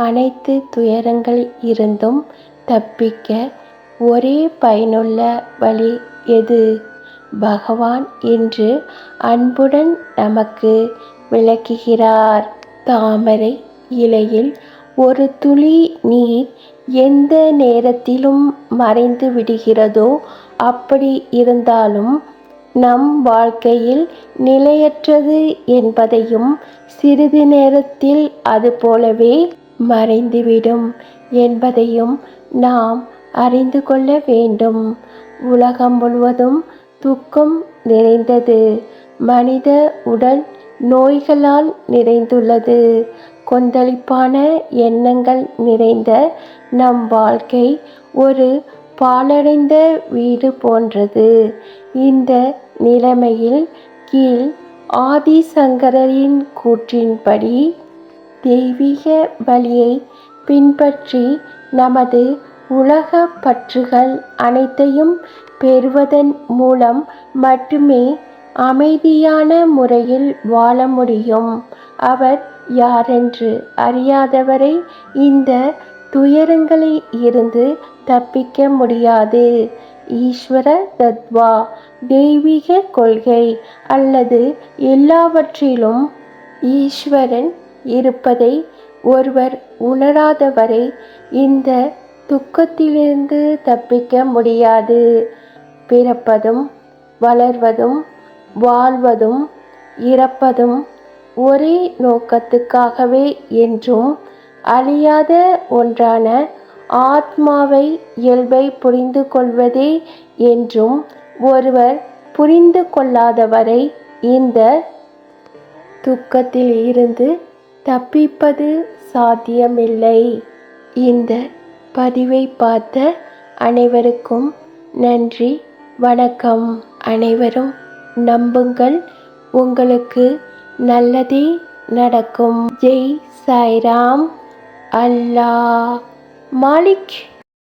அனைத்து துயரங்கள் இருந்தும் தப்பிக்க ஒரே பயனுள்ள வழி எது? பகவான் என்று அன்புடன் நமக்கு விளக்குகிறார். தாமரை இலையில் ஒரு துளி நீர் எந்த நேரத்திலும் மறைந்து விடுகிறதோ அப்படி இருந்தாலும் நம் வாழ்க்கையில் நிலையற்றது என்பதையும் சிறிது நேரத்தில் அது போலவே மறைந்துவிடும் என்பதையும் நாம் அறிந்து கொள்ள வேண்டும். உலகம் முழுவதும் துக்கம் நிறைந்தது. மனித உடல் நோய்களால் நிறைந்துள்ளது. கொந்தளிப்பான எண்ணங்கள் நிறைந்த நம் வாழ்க்கை ஒரு பாலடைந்த வீடு போன்றது. இந்த நிலைமையில் கீழ் ஆதிசங்கரின் கூற்றின்படி தெய்வீக வழியை பின்பற்றி நமது உலக பற்றுகள் அனைத்தையும் பெறுவதன் மூலம் மட்டுமே அமைதியான முறையில் வாழ முடியும். அவர் யாரென்று அறியாதவரை இந்த துயரங்களில் இருந்து தப்பிக்க முடியாது. ஈஸ்வர தத்வா தெய்வீக கொள்கை அல்லது எல்லாவற்றிலும் ஈஸ்வரன் இருப்பதை ஒருவர் உணராதவரை இந்த துக்கத்திலிருந்து தப்பிக்க முடியாது. பிறப்பதும் வளர்வதும் வாழ்வதும் இறப்பதும் ஒரே நோக்கத்துக்காகவே என்றும் அழியாத ஒன்றான ஆத்மாவை இயல்பை புரிந்து கொள்வதே என்றும் ஒருவர் புரிந்து கொள்ளாதவரை இந்த துக்கத்தில் இருந்து தப்பிப்பது சாத்தியமில்லை. இந்த பதிவை பார்த்த அனைவருக்கும் நன்றி வணக்கம். அனைவரும் நம்புங்கள். உங்களுக்கு நல்லதே நடக்கும். ஜெய் சாய்ராம். அல்லாஹ். மாலிக்.